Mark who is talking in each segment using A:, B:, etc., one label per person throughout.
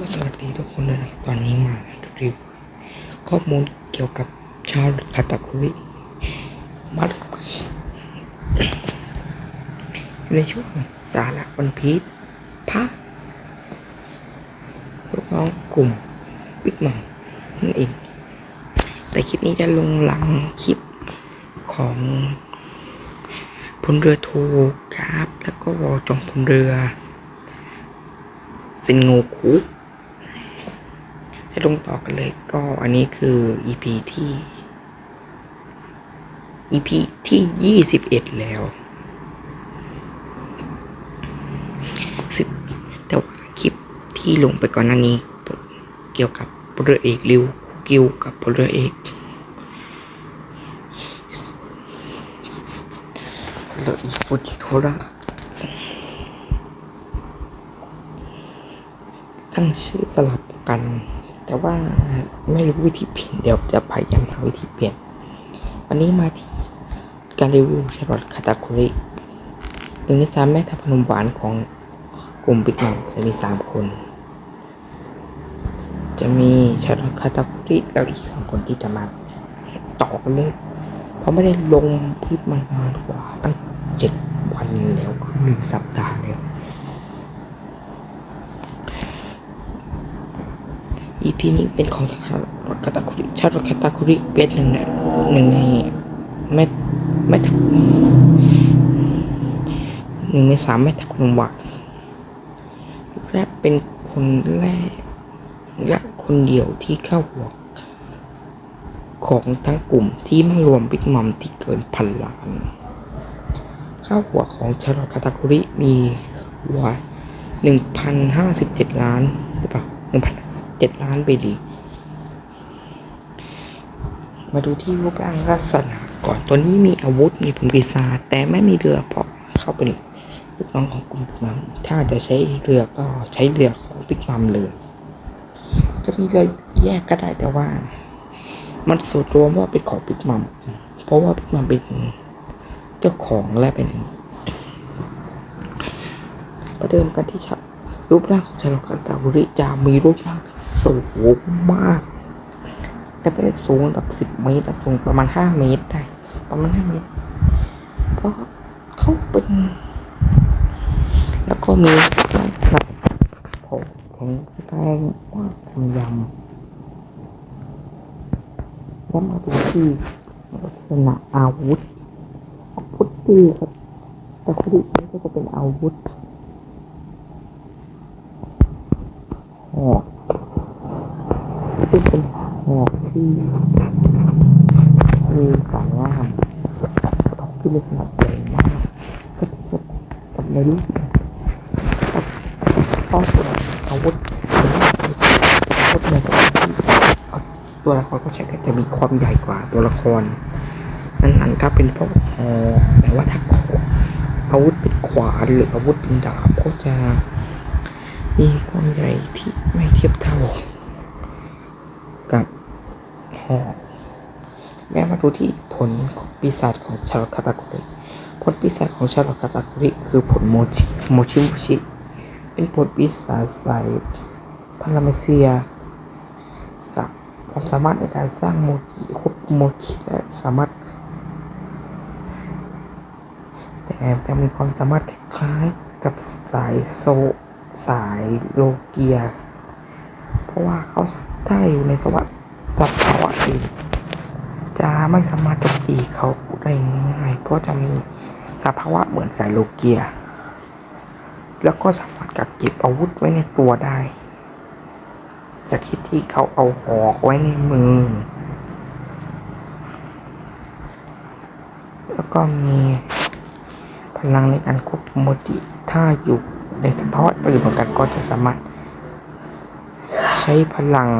A: ก็สวัสดีทุกคนเลยนะครับตอนนี้มารีวิวข้อมูลเกี่ยวกับชาวคาตาคุริมาดูกันในช่วงสาระวันพีชพระลูกน้องกลุ่มบิ๊กมัมนั่นเอง แต่คลิปนี้จะลงหลังคลิปของพลเรือโทกราฟ แล้วก็วอจองพลเรือซินโงคุ จะลงต่อกันเลยก็อันนี้คือ EP ที่ EP ที่ยี่สิบเอ็ดแล้วสิบแต่ว่าคลิปที่ลงไปก่อนหน้านี้ เกี่ยวกับพลเรือเอกริวกิวกับพลเรือเอกพลเรือเอกฟูจิโทระตั้งชื่อสลับกัน แต่ว่าไม่รู้วิธีเปลี่ยน เดี๋ยวจะพยายามหาวิธีเปลี่ยน วันนี้มาที่การรีวิวชาลอตคาตาคุริหนึ่งในสามแม่ทัพพนมหวานของกลุ่มบิ๊กมัมจะมีสามคน จะมีชาลอตคาตาคุริแล้วอีกสองคนที่จะมาต่อกันเลย เพราะไม่ได้ลงคลิปมานานกว่าตั้งเจ็ดวันแล้วคือหนึ่งสัปดาห์แล้ว EP นี้เป็นของคาตาคุริชาติคาตาคุริเป็นหนึ่งในหนึ่งในแม่แม่ทัพหนึ่งในสามแม่ทัพขนมหวานและเป็นคนแรกและคนเดียวที่เข้าหัวของทั้งกลุ่มที่ไม่รวมบิ๊กมัมที่เกินพันล้าน ข้าวหัวของชารลอตคาตาคุริมีหัวหนึ่งพันห้าสิบเจ็ดล้านหรือเปล่าหนึ่งพัน เจ็ดล้านเบลีมาดูที่รูปร่างลักษณะก่อนตัวนี้มีอาวุธมีผลปีศาจแต่ไม่มีเรือเพราะเข้าเป็นลูกน้องของกลุ่มบิ๊กมัมถ้าจะใช้เรือก็ใช้เรือของบิ๊กมัมเลยจะมีเรือแยกก็ได้แต่ว่า มันสูตรรวมว่าเป็นของบิ๊กมัมเพราะว่าบิ๊กมัมเป็นเจ้าของและเป็นประเดิมกันที่ชารูปร่างของชาลอกันตาบุริจะมีรูปร่าง สูงมาก แต่ไม่ได้สูงระดับสิบเมตรแต่สูงประมาณห้าเมตรได้ ประมาณห้าเมตร เพราะเขาเป็น แล้วก็มีลักษณะผมแข็งแรงมาทำยำแล้วมาดูที่ลักษณะอาวุธอาวุธที่ครับแต่คดีนี้ก็จะเป็นอาวุธหอก ซึ่งเป็นหอกที่มีสามง่ามที่มีขนาดใหญ่มากก็เทียบกับในรูปต้องเป็นอาวุธอาวุธในการที่ตัวละครก็ใช้กันจะมีความใหญ่กว่าตัวละครนั้นๆถ้าเป็นพวกหอกแต่ว่าถ้าอาวุธเป็นขวานหรืออาวุธเป็นดาบก็จะมีความใหญ่ที่ไม่เทียบเท่า กับหอกแล้วมาดูที่ผลปีศาจของชาลคาตาคุริผลปีศาจของชาลคาตาคุริคือผลโมชิโมชิมุชิ เป็นผลปีศาจสายพาราเมเซียสักความสามารถในการสร้างโมจิควบโมจิและสามารถ แต่จะมีความสามารถคล้ายกับสายโซสายโลเกีย ราะว่าเขาถ้าอยู่ในสวัสดิ์สภาวะอื่นจะไม่สามารถโจมตีเขาได้ง่ายเพราะจะมีสภาวะเหมือนสายโลเกีย แล้วก็สามารถกักเก็บอาวุธไว้ในตัวได้จะคิดที่เขาเอาหอกไว้ในมือ แล้วก็มีพลังในการควบคุมมจิถ้าอยู่ในสภาวะตื่นเหมือนกันก็จะสามารถ ช้พลัง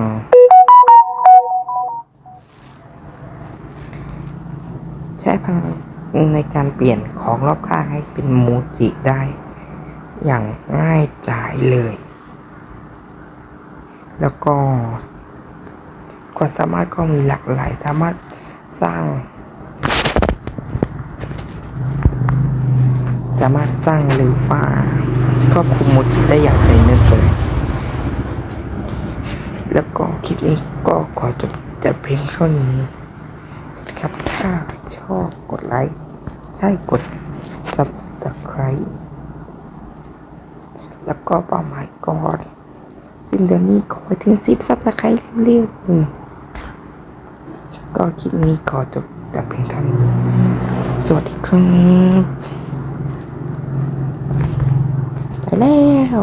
A: ใช้พลังในการเปลี่ยนของรอบข้างให้เป็นโมจิได้ อย่างง่ายดายเลย แล้วก็ความสามารถก็มีหลากหลายสามารถสร้าง สามารถสร้างหรือฟ้าครอบคลุมโมจิได้อย่างใจนึกเลย แล้วก็คลิปนี้ก็ขอจบแต่เพียงเท่านี้ สวัสดีครับ ถ้าชอบกดไลค์ ใช่กด subscribe แล้วก็เป้าหมายก่อนสิ้นเดือนนี้ขอให้ถึงสิบซับสไครต์เร็วๆก็คลิปนี้ขอจบแต่เพียงเท่านี้ สวัสดีครับไปแล้ว